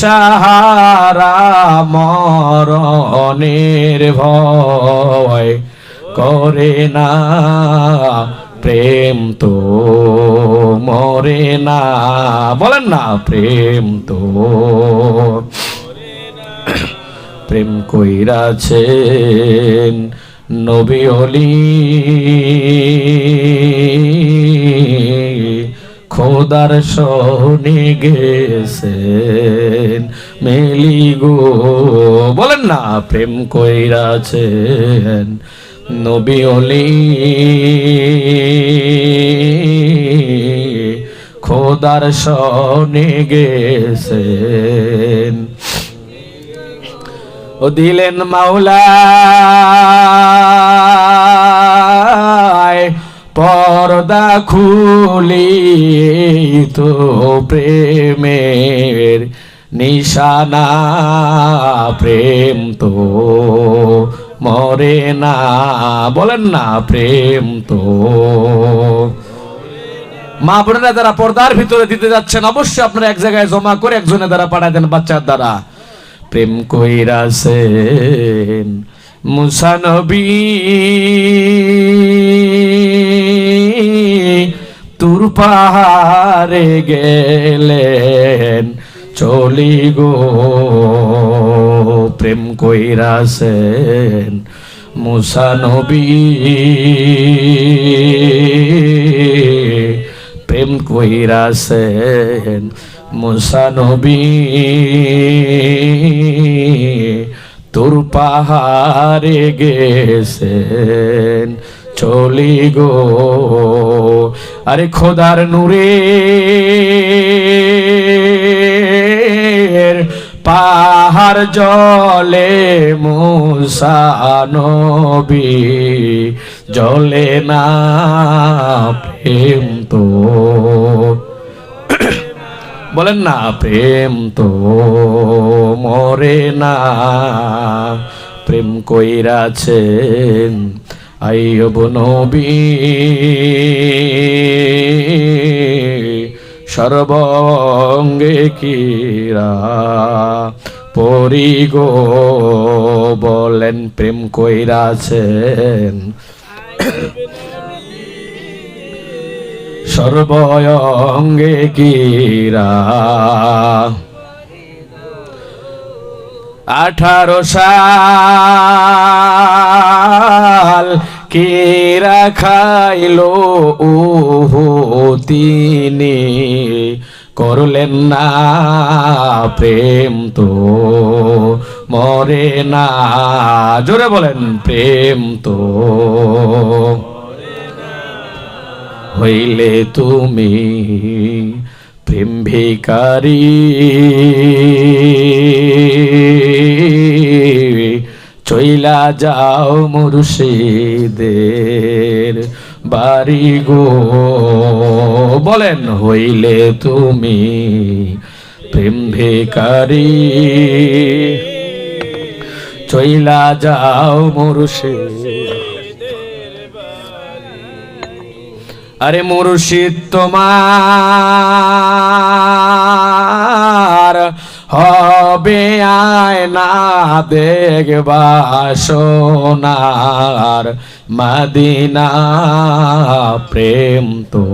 দিশাহারা মরণের ভয় করে না, প্রেম তো মরে না, বলেন না, প্রেম তো প্রেম কইরাছেন নবী অলি খোদার শনি গেছেন মেলি গো। বলেন না, প্রেম কইরাছেন নবী অলি খোদার শনি গেছেন। ও দিলেন মাওলা। পর্দা খুলি তো প্রেমের নিশানা, প্রেম তো মরে না, বলেন না, প্রেম তো মা বোনেরা যারা পর্দার ভিতরে দিতে যাচ্ছেন, অবশ্যই আপনারা এক জায়গায় জমা করে একজনে দ্বারা পাঠায় দেন বাচ্চার দ্বারা। প্রেম কইরা কইরাছেন মুসানবী। পাহাড়ে গেলেন। চলি গো প্রেম কইরাছেন মুসানবী প্রেম কইরাছেন মুসানবী তোর পাহাড়ে গেছেন চলি গো। আরে খোদার নূরে পাহাড় জলে মুসানবী জলে না প্রেম তো। বলেন না প্রেম তো, মরে না। প্রেম কইরাছেন আইব নবী সর্বঙ্গে কিরা পরি গো বলেন প্রেম কইরাছেন। সর্বঙ্গে কিরা আঠারো সাল কেরা খাইলো ও তিনি করলেন না প্রেম তো, মরে না। জোরে বলেন, প্রেম তো। হইলে তুমি প্রেম ভিকারী চইলা যাও মুর্শিদের বাড়ি গো। বলেন, হইলে তুমি প্রেম ভিকারী চইলা যাও মুর্শিদ আরে মুর্শিদ তোমার হবে আয় না দেখবা সোনার মদিনা প্রেম তো।